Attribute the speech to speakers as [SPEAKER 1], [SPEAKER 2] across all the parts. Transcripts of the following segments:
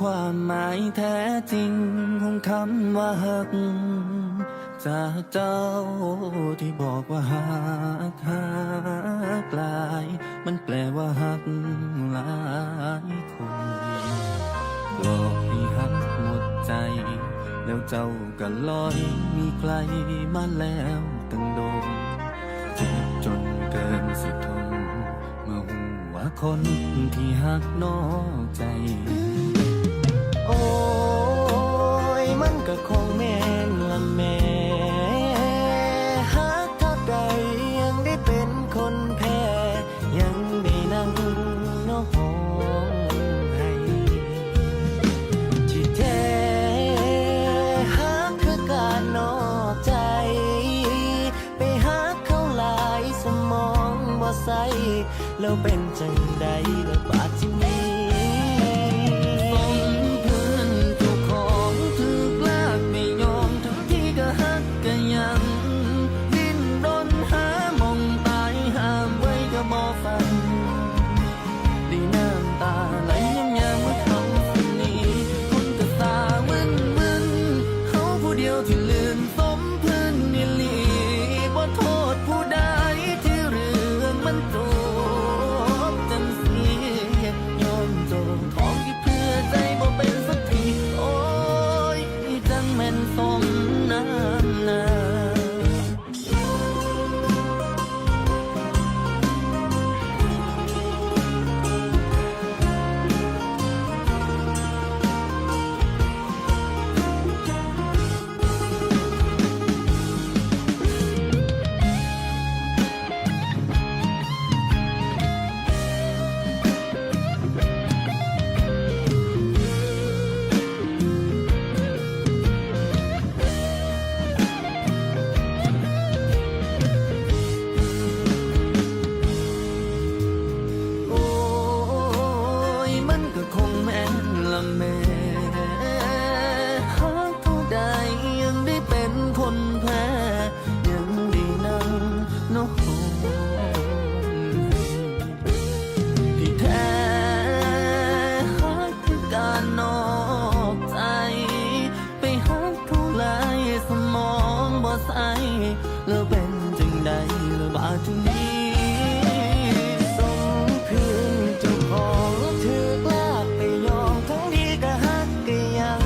[SPEAKER 1] ความหมายแท้จริงของคำว่าหัก จากเจ้าที่บอกว่าหักหักหลาย มันแปลว่าหักหลายคนหลอกให้หักหมดใจ แล้วเจ้าก็ลอยมีใครมาแล้วตั้งโดนเจ็บจนเกินสิทนเมื่อหูว่าคนที่หักนอกใจ โอ้ยมันก็คงแม่นละแม่หักเท่าใดยังได้เป็นคนแพ้ ยังได้นั่งนอกห้องให้ที่แท้หักคือการนอกใจ ไปหักเขาหลายสมองบ่ใสแล้วเป็นจังใดแล้วบาดที่ แล้วเป็นจังใดแล้วบาดจังนี้สมเพื้นเจ้าของถือกลากไปยอมทั้งที่ก็หักก็ยัง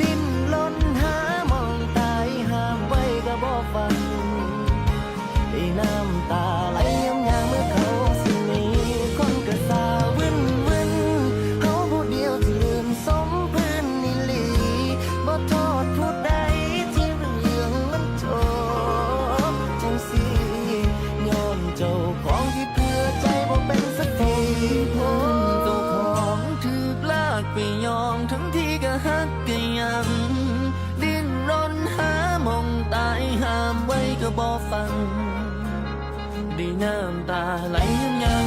[SPEAKER 1] ดิ้นรนหามองตายห้ามไว้ก็บ่ฟังได้น้ำตา ได้น้ำตาไหลย้ยาง